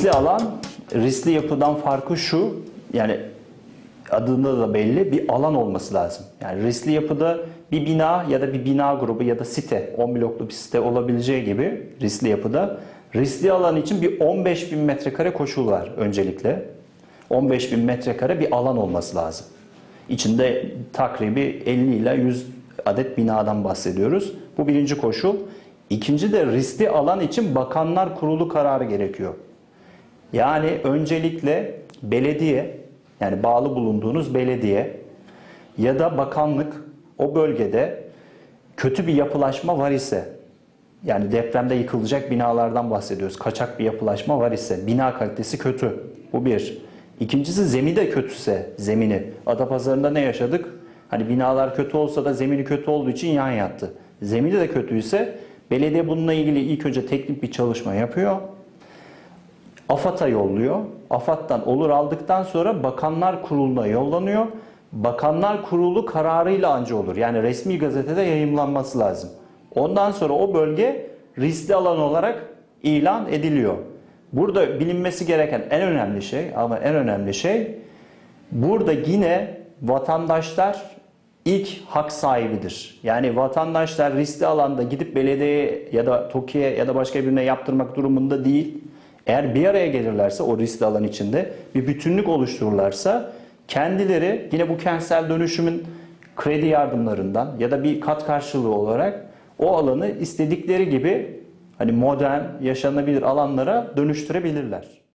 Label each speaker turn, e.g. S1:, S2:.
S1: riskli alan, riskli yapıdan farkı şu, yani adında da belli bir alan olması lazım. Yani riskli yapıda bir bina ya da bir bina grubu ya da site, 10 bloklu bir site olabileceği gibi riskli yapıda riskli alan için bir 15 bin metrekare koşul var öncelikle. 15 bin metrekare bir alan olması lazım. İçinde takribi 50 ile 100 adet binadan bahsediyoruz. Bu birinci koşul. İkinci de riskli alan için bakanlar kurulu kararı gerekiyor. Yani öncelikle belediye yani bağlı bulunduğunuz belediye ya da bakanlık o bölgede kötü bir yapılaşma var ise yani depremde yıkılacak binalardan bahsediyoruz. Kaçak bir yapılaşma var ise bina kalitesi kötü. Bu bir. İkincisi zemini de kötüse zemini. Adapazarı'nda ne yaşadık? Hani binalar kötü olsa da zemini kötü olduğu için yan yattı. Zemini de kötüyse belediye bununla ilgili ilk önce teknik bir çalışma yapıyor. AFAD'a yolluyor. AFAD'dan olur aldıktan sonra Bakanlar Kurulu'na yollanıyor. Bakanlar Kurulu kararıyla anca olur. Yani resmi gazetede yayımlanması lazım. Ondan sonra o bölge riskli alan olarak ilan ediliyor. Burada bilinmesi gereken en önemli şey ama en önemli şey burada yine vatandaşlar ilk hak sahibidir. Yani vatandaşlar riskli alanda gidip belediyeye ya da TOKİ'ye ya da başka birine yaptırmak durumunda değil. Eğer bir araya gelirlerse o riskli alan içinde bir bütünlük oluştururlarsa kendileri yine bu kentsel dönüşümün kredi yardımlarından ya da bir kat karşılığı olarak o alanı istedikleri gibi hani modern, yaşanabilir alanlara dönüştürebilirler.